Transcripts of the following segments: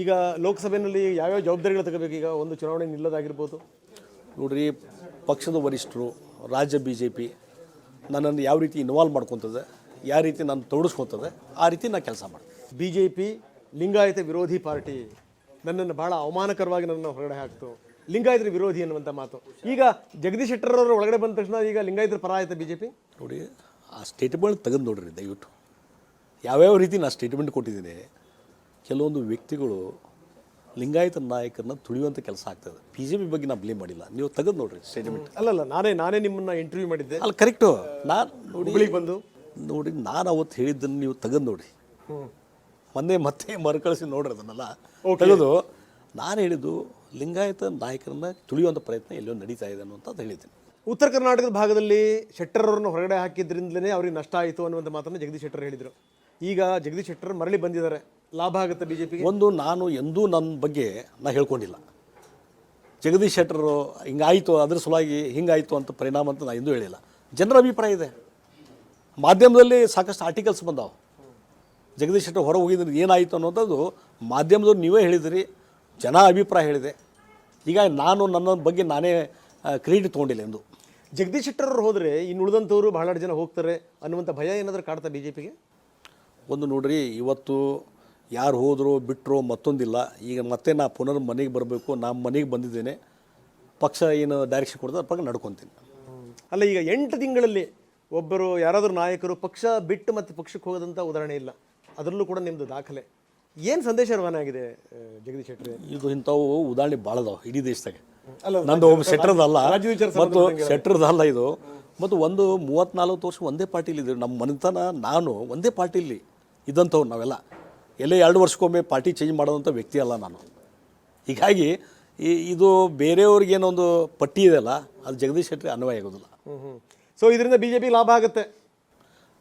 ಈಗ ಲೋಕಸಭೆಯಲ್ಲಿ ಯಾವ್ಯಾವ ಜವಾಬ್ದಾರಿಗಳು ತಗೋಬೇಕು? ಈಗ ಒಂದು ಚುನಾವಣೆ ನಿಲ್ಲೋದಾಗಿರ್ಬೋದು. ನೋಡ್ರಿ ಪಕ್ಷದ ವರಿಷ್ಠರು ರಾಜ್ಯ ಬಿ ಜೆ ಪಿ ನನ್ನನ್ನು ಯಾವ ರೀತಿ ಇನ್ವಾಲ್ವ್ ಮಾಡ್ಕೊತದೆ ಯಾವ ರೀತಿ ನಾನು ತೊಡಸ್ಕೊತದೆ ಆ ರೀತಿ ನಾನು ಕೆಲಸ ಮಾಡ್ತೀನಿ. ಬಿ ಜೆ ಪಿ ಲಿಂಗಾಯತ ವಿರೋಧಿ ಪಾರ್ಟಿ ನನ್ನನ್ನು ಭಾಳ ಅವಮಾನಕರವಾಗಿ ನನ್ನನ್ನು ಹೊರಗಡೆ ಹಾಕ್ತು. ಲಿಂಗಾಯತರ ವಿರೋಧಿ ಅನ್ನುವಂಥ ಮಾತು. ಈಗ ಜಗದೀಶ್ ಶೆಟ್ಟರ್ ಅವರು ಒಳಗಡೆ ಬಂದ ತಕ್ಷಣ ಈಗ ಲಿಂಗಾಯತರ ಪರ ಆಯಿತು ಬಿ ಜೆ ಪಿ ನೋಡಿ ಆ ಸ್ಟೇಟ್ಮೆಂಟ್ ತೆಗೆದು ನೋಡ್ರಿ ದಯವಿಟ್ಟು. ಯಾವ್ಯಾವ ರೀತಿ ನಾನು ಸ್ಟೇಟ್ಮೆಂಟ್ ಕೊಟ್ಟಿದ್ದೀನಿ ಕೆಲವೊಂದು ವ್ಯಕ್ತಿಗಳು ಲಿಂಗಾಯತ ನಾಯಕರನ್ನ ತುಳಿಯುವಂಥ ಕೆಲಸ ಆಗ್ತದೆ ಬಿ ಜೆ ಪಿ ಬಗ್ಗೆ ನಾನು ಬ್ಲೇಮ್ ಮಾಡಿಲ್ಲ. ನೀವು ತೆಗೆದು ನೋಡ್ರಿ ಸ್ಟೇಟ್ಮೆಂಟ್ ಅಲ್ಲಲ್ಲ ನಾನೇ ನಾನೇ ನಿಮ್ಮನ್ನ ಇಂಟರ್ವ್ಯೂ ಮಾಡಿದ್ದೆ. ಅಲ್ಲ ಕರೆಕ್ಟು ನಾನು ನೋಡಿ ಬಂದು. ನೋಡಿ ನಾನು ಅವತ್ತು ಹೇಳಿದ್ದನ್ನು ನೀವು ತೆಗೆದು ನೋಡಿ ಮೊನ್ನೆ ಮತ್ತೆ ಮರುಕಳಿಸಿ ನೋಡ್ರಿ ಅದನ್ನೆಲ್ಲ. ತೆಗೆದು ನಾನು ಹೇಳಿದ್ದು ಲಿಂಗಾಯತ ನಾಯಕರನ್ನ ತುಳಿಯುವಂಥ ಪ್ರಯತ್ನ ಎಲ್ಲೋ ನಡೀತಾ ಇದೆ ಅಂತ ಹೇಳಿದ್ದೀನಿ. ಉತ್ತರ ಕರ್ನಾಟಕದ ಭಾಗದಲ್ಲಿ ಶೆಟ್ಟರ್ ಅವರನ್ನು ಹೊರಗಡೆ ಹಾಕಿದ್ರಿಂದಲೇ ಅವ್ರಿಗೆ ನಷ್ಟ ಆಯಿತು ಅನ್ನುವಂಥ ಮಾತನ್ನು ಜಗದೀಶ್ ಶೆಟ್ಟರ್ ಹೇಳಿದರು. ಈಗ ಜಗದೀಶ್ ಶೆಟ್ಟರ್ ಮರಳಿ ಬಂದಿದ್ದಾರೆ. ಲಾಭ ಆಗುತ್ತೆ ಬಿ ಜೆ ಪಿಗೆ ಒಂದು ನಾನು ಎಂದೂ ನನ್ನ ಬಗ್ಗೆ ನಾ ಹೇಳ್ಕೊಂಡಿಲ್ಲ. ಜಗದೀಶ್ ಶೆಟ್ಟರು ಹಿಂಗಾಯಿತು ಅದ್ರ ಸಲುವಾಗಿ ಹಿಂಗಾಯಿತು ಅಂತ ಪರಿಣಾಮ ಅಂತ ನಾನು ಎಂದೂ ಹೇಳಿಲ್ಲ. ಜನರ ಅಭಿಪ್ರಾಯ ಇದೆ. ಮಾಧ್ಯಮದಲ್ಲಿ ಸಾಕಷ್ಟು ಆರ್ಟಿಕಲ್ಸ್ ಬಂದಾವೆ. ಜಗದೀಶ್ ಶೆಟ್ಟರ್ ಹೊರ ಹೋಗಿದ್ರೆ ಏನಾಯಿತು ಅನ್ನೋಂಥದ್ದು ಮಾಧ್ಯಮದವ್ರು ನೀವೇ ಹೇಳಿದಿರಿ ಜನ ಅಭಿಪ್ರಾಯ ಹೇಳಿದೆ. ಈಗ ನಾನು ನನ್ನ ಬಗ್ಗೆ ನಾನೇ ಕ್ರೆಡಿಟ್ ತೊಗೊಂಡಿಲ್ಲ ಎಂದು. ಜಗದೀಶ್ ಶೆಟ್ಟರ್ ಹೋದರೆ ಇನ್ನು ಉಳಿದಂಥವ್ರು ಬಹಳಷ್ಟು ಜನ ಹೋಗ್ತಾರೆ ಅನ್ನುವಂಥ ಭಯ ಏನಾದರೂ ಕಾಡ್ತಾ ಬಿ ಜೆ ಪಿಗೆ ಒಂದು ನೋಡ್ರಿ ಇವತ್ತು ಯಾರು ಹೋದರೂ ಬಿಟ್ಟರು ಮತ್ತೊಂದಿಲ್ಲ. ಈಗ ಮತ್ತೆ ನಾ ಪುನರ್ ಮನೆಗೆ ಬರಬೇಕು ನಾ ಮನೆಗೆ ಬಂದಿದ್ದೇನೆ. ಪಕ್ಷ ಏನು ಡೈರೆಕ್ಷನ್ ಕೊಡ್ತಾರೆ ಪಕ್ಕ ನಡ್ಕೊತೀನಿ. ಅಲ್ಲ ಈಗ ಎಂಟು ತಿಂಗಳಲ್ಲಿ ಒಬ್ಬರು ಯಾರಾದರೂ ನಾಯಕರು ಪಕ್ಷ ಬಿಟ್ಟು ಮತ್ತು ಪಕ್ಷಕ್ಕೆ ಹೋಗೋದಂಥ ಉದಾಹರಣೆ ಇಲ್ಲ. ಅದರಲ್ಲೂ ಕೂಡ ನಿಮ್ಮದು ದಾಖಲೆ. ಏನು ಸಂದೇಶ ರವಾನೆ ಆಗಿದೆ ಜಗದೀಶ್ ಶೆಟ್ಟರ್ ಇದು ಇಂಥವು ಉದಾಹರಣೆ ಭಾಳ ಅದಾವೆ ಇಡೀ ದೇಶದಾಗೆ. ಅಲ್ಲ, ನಂದು ಒಬ್ಬ ವಿಚಾರ ಮತ್ತು ಸೆಟ್ರದಲ್ಲ ಇದು. ಮತ್ತು ಒಂದು ಮೂವತ್ತ್ನಾಲ್ಕು ವರ್ಷ ಒಂದೇ ಪಾರ್ಟಿಲಿ ಇದ್ದೀವಿ ನಮ್ಮ ಮನೆತನ ನಾನು ಒಂದೇ ಪಾರ್ಟಿಲಿ. ಇದ್ದಂಥವ್ರು ನಾವೆಲ್ಲ. ಎಲ್ಲೇ ಎರಡು ವರ್ಷಕ್ಕೊಮ್ಮೆ ಪಾರ್ಟಿ ಚೇಂಜ್ ಮಾಡೋದಂಥ ವ್ಯಕ್ತಿ ಅಲ್ಲ ನಾನು. ಹೀಗಾಗಿ ಈ ಇದು ಬೇರೆಯವ್ರಿಗೇನೊಂದು ಪಟ್ಟಿ ಇದೆಯಲ್ಲ ಅದು ಜಗದೀಶ್ ಶೆಟ್ಟರ್ ಅನ್ವಯ ಆಗೋದಿಲ್ಲ. ಸೊ ಇದರಿಂದ ಬಿ ಜೆ ಪಿ ಲಾಭ ಆಗುತ್ತೆ.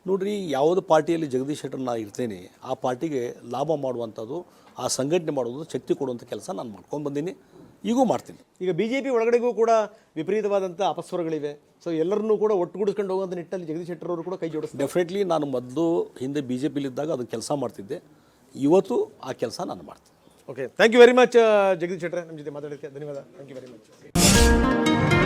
ನೋಡ್ರಿ ಯಾವುದು ಪಾರ್ಟಿಯಲ್ಲಿ ಜಗದೀಶ್ ಶೆಟ್ಟರ್ ನಾನು ಇರ್ತೇನೆ ಆ ಪಾರ್ಟಿಗೆ ಲಾಭ ಮಾಡುವಂಥದ್ದು ಆ ಸಂಘಟನೆ ಮಾಡೋದು ಶಕ್ತಿ ಕೊಡುವಂಥ ಕೆಲಸ ನಾನು ಮಾಡ್ಕೊಂಡು ಬಂದೀನಿ. ಈಗೂ ಮಾಡ್ತೀನಿ. ಈಗ ಬಿ ಜೆ ಪಿ ಒಳಗಡೆಗೂ ಕೂಡ ವಿಪರೀತವಾದಂಥ ಅಪಸ್ವರಗಳಿವೆ. ಸೊ ಎಲ್ಲರನ್ನೂ ಕೂಡ ಒಟ್ಟುಗೂಡಿಸ್ಕೊಂಡು ಹೋಗುವಂಥ ನಿಟ್ಟಲ್ಲಿ ಜಗದೀಶ್ ಶೆಟ್ಟರ್ ಅವರು ಕೂಡ ಕೈ ಜೋಡಿಸ್ತಾರೆ. ಡೆಫಿನೆಟ್ಲಿ ನಾನು ಮೊದಲು ಹಿಂದೆ ಬಿ ಜೆ ಪಿಲಿದ್ದಾಗ ಅದು ಕೆಲಸ ಮಾಡ್ತಿದ್ದೆ. ಇವತ್ತು ಆ ಕೆಲಸ ನಾನು ಮಾಡ್ತೀನಿ. Okay thank you very much Jagadish ಶೆಟ್ಟರೆ. ನಮ್ಮ ಜೊತೆ ಮಾತಾಡೋಕ್ಕೆ ಧನ್ಯವಾದ. Thank you very much